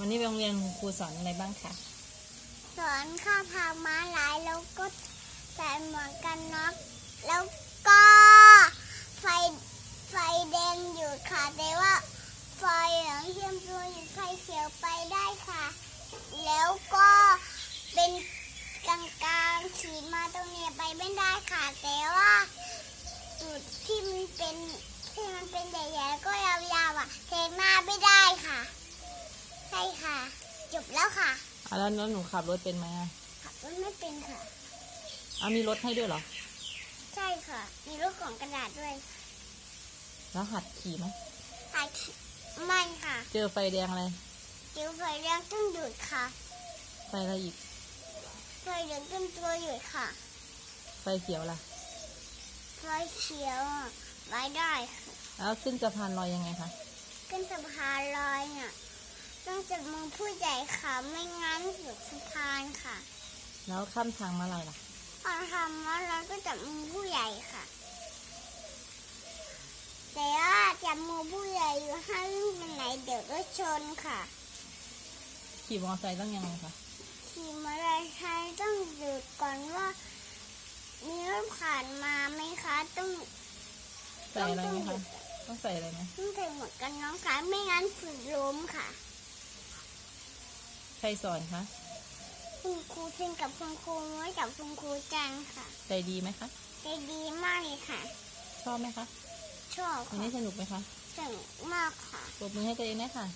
วันนี้โรงเรียนคุณครูสอนอะไรบ้างคะสอนข้าทางม้าลายแล้วก็ใส่หมวกกันน็อกแล้วก็ไฟไฟแดงอยู่ค่ะแต่ว่าไฟเหลืองเทียมตัวอยู่ไฟเขียวไปได้ค่ะ แล้วก็เป็นกลางๆขีดมาตรงนี้ไปไม่ได้ค่ะแต่ว่าจุดที่มันเป็นที่มันเป็นใหญ่ๆแล้วก็ยาวๆอะเทมาไม่ได้ค่ะ ใช่ค่ะ จบแล้วค่ะอะแล้วแล้วหนูขับรถเป็นไหมอะขับรถไม่เป็นค่ะ อะมีรถให้ด้วยเหรอ ใช่ค่ะ มีลูกของกระดาษด้วยแล้วหัดขี่ไหมถ่ายไม่ค่ะเจอไฟแดงอะไร จิ๋วไฟแดงต้องหยุดค่ะไฟอะไรอีกไฟเหลืองต้องตัวหยุดค่ะไฟเขียวล่ะ ไฟเขียวอะไว้ได้ค่ะแล้วขึ้นสะพานลอยยังไงคะ ขึ้นสะพานลอย เนี่ยต้องจับมือผู้ใหญ่ค่ะ ไม่งั้นหยุดสะพานค่ะแล้วข้ามทางมาลายล่ะพอทำแล้วเราก็จับมือผู้ใหญ่ค่ะ แต่ว่าจับมือผู้ใหญ่อยู่ห้ามวิ่งไปไหนเดี๋ยวก็ชนค่ะขี่มอเตอร์ไซค์ต้องยังไงคะขี่มอเตอร์ไซค์ต้องดูก่อนว่า มีรถผ่านมาไหมคะต้องใส่อะไรไหมคะต้องใส่อะไรไหมต้องใส่หมวกกันน็อกค่ะไม่งั้นฝืนล้มค่ะ ใครสอนคะคุณครูเทนกับคุณครูน้อยกับคุณครูจังค่ะใจดีไหมคะใจดีมากเลยค่ะ ชอบไหมคะ ชอบวันค่ะนี้สนุกไหมคะสนุกมากค่ะปรบมือให้ตัวเองนะค่ะ